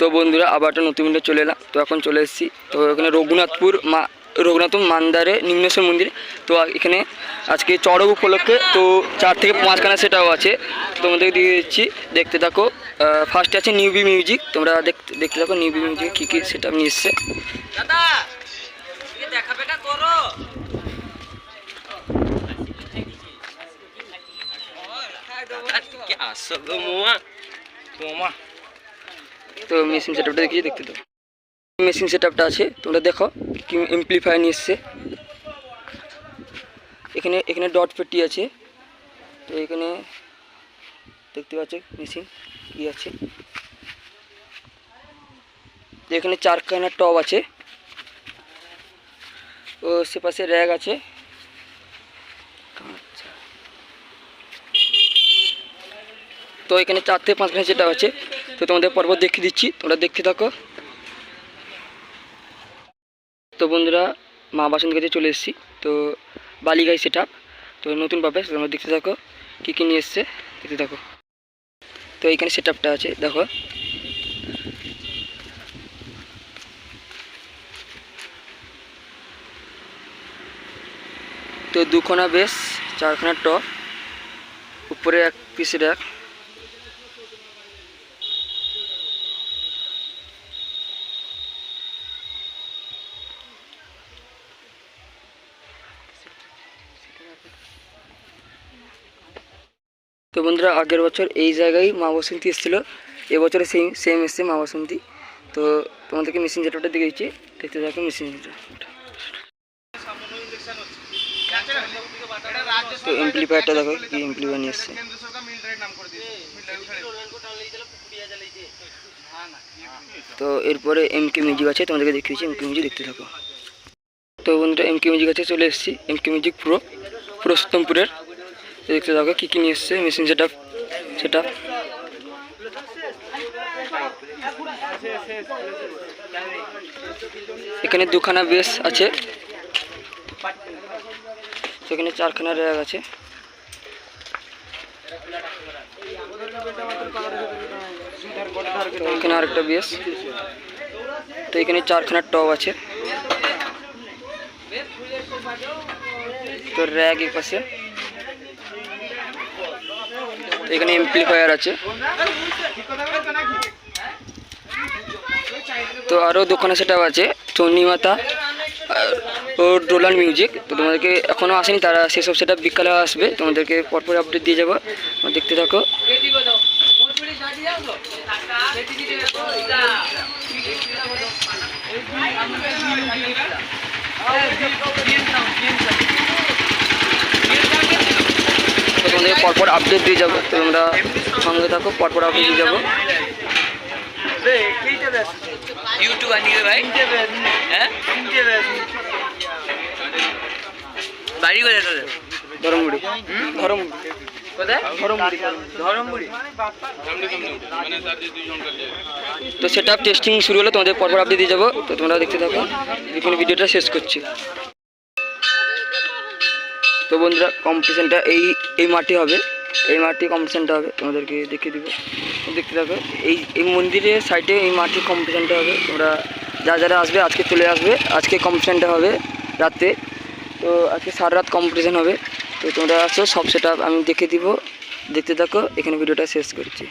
তো বন্ধুরা আবার একটা নতুন ভিডিও চলে এলাম। তো এখন চলে এসেছি। তো এখানে রঘুনাথপুর মা রঘুনাথ মান্দারে নিম্নেশ্বর মন্দির। তো এখানে আজকে চড়ক উপলক্ষে তো চার থেকে পাঁচখানা সেটাও আছে। তো তোমাদেরকে দিয়ে দিচ্ছি দেখতে থাকো। ফার্স্টে আছে নিউবি মিউজিক। তোমরা দেখতে দেখতে থাকো নিউবি মিউজিক কী কী সেটা নিয়ে এসছে। আসো মুয়া তোমা তো মেশিন সেটআপটা দেখিয়ে দেখতে দাও। মেশিন সেটআপটা আছে, তোমরা দেখো কি এমপ্লিফায়ার নিয়ে এসছে। এখানে এখানে ডট পেটি আছে। তো এখানে দেখতে পাচ্ছ মেশিন কি আছে। তো এখানে চারখানা টব আছে। ও সে পাশে র্যাগ আছে। আচ্ছা। তো এখানে চার থেকে পাঁচখানা যেটা আছে। তো তোমাদের পর্ব দেখিয়ে দিচ্ছি। তোমরা দেখতে থাকো। তো বন্ধুরা, মা বাসন কাছে চলে এসেছি। তো বালিগাই সেট। তো নতুন পাবে তোমরা দেখতে থাকো। কী কী নিয়ে এসছে, দেখতে থাকো। তো এইখানে সেট আছে, দেখো। তো দুখানা বেশ, চারখানা টপ উপরে এক পিস র্যাক তো বন্ধুরা, আগের বছর এই জায়গায় মা বসন্তী এসেছিল। এবছরে সেম সেম এসছে মা বসন্তী। তো তোমাদেরকে মেশিন যেটা দেখে দিচ্ছি দেখতে থাকো মেশিন তো এমপ্লিফায়ারটা দেখো, কি এমপ্লিফায়ার নিয়ে এসছে। তো এরপরে এম কে মিউজিক আছে, তোমাদেরকে দেখিয়ে দিচ্ছি এম কে মিউজিক দেখতে থাকো। তো বন্ধুরা এম কে মিউজিক আছে, চলে এসেছি। এম কে মিউজিক প্রো পুরুষোত্তমপুরের তো দেখতে থাকো কী কী নিয়ে এসছে, machine set up set. Up এখানে দুখানা বেস আছে। সেখানে চারখানা র্যাক আছে। এখানে আরেকটা বেস তো এখানে চারখানা টব আছে। তো র্যাক এই পাশে। এখানে এমপ্লিফায়ার আছে। তো আরও দোকানে সেটাও আছে চন্ডিমাতা ও ডোলান মিউজিক। তো তোমাদেরকে এখনও আসেনি, তারা সেসব সেটা বিকালে আসবে। তোমাদেরকে পরপর আপডেট দিয়ে যাব। দেখতে থাকো। তো তোমাদেরকে পরপর আপডেট দিয়ে যাব। তোমরা সঙ্গে থাকো পরপর আপডেট দিয়ে যাব। ইউটিউব আনিয়ে ভাই। হ্যাঁ? বাড়ি কোথায় তোদের? ধরমগুড়ি। ধরমগুড়ি। কোথায়? ধরমগুড়ি। ধরমপুরি তো সেটা টেস্টিং শুরু হলে তোমাদের পরপর আপডেট দিয়ে যাব। তো তোমরা দেখতে থাকো। এখানে ভিডিওটা শেষ করছি। তো বন্ধুরা কম্পিটিশনটা এই এই মাঠে হবে। এই মাঠে কম্পিটিশনটা হবে। তোমাদেরকে দেখিয়ে দিব। দেখতে থাকো, এই এই মন্দিরের সাইডে এই মাঠে কম্পিটিশনটা হবে। তোমরা যারা যারা আসবে, আজকে চলে আসবে। আজকে কম্পিটিশনটা হবে রাতে। তো আজকে সারা রাত কম্পিটিশন হবে। তো তোমরা আসো, সব সেটা আমি দেখে দিব। দেখতে থাকো, এখানে ভিডিওটা শেষ করছি।